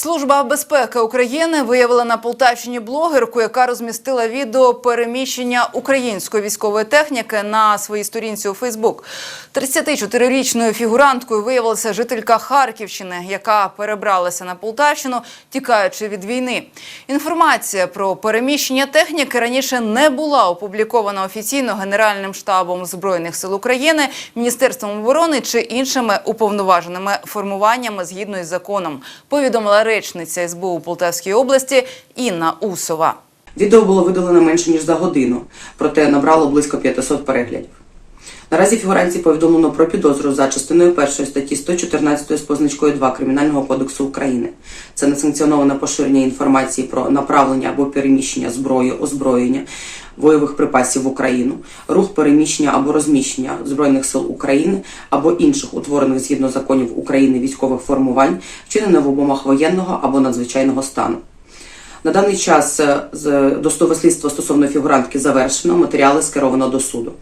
Служба безпеки України виявила на Полтавщині блогерку, яка розмістила відео переміщення української військової техніки на своїй сторінці у Фейсбук. 34-річною фігуранткою виявилася жителька Харківщини, яка перебралася на Полтавщину, тікаючи від війни. Інформація про переміщення техніки раніше не була опублікована офіційно Генеральним штабом збройних сил України, Міністерством оборони чи іншими уповноваженими формуваннями згідно із законом. Повідомила речниця СБУ у Полтавській області Інна Усова. Відео було видалено менше ніж за годину, проте набрало близько 500 переглядів. Наразі фігуранці повідомлено про підозру за частиною першої статті 114 з позначкою 2 Кримінального кодексу України. Це несанкціоноване поширення інформації про направлення або переміщення зброї, озброєння, бойових припасів в Україну, рух переміщення або розміщення збройних сил України або інших утворених згідно законів України військових формувань, вчинене в умовах воєнного або надзвичайного стану. На даний час е, досудове слідство стосовно фігурантки завершено, матеріали скеровано до суду.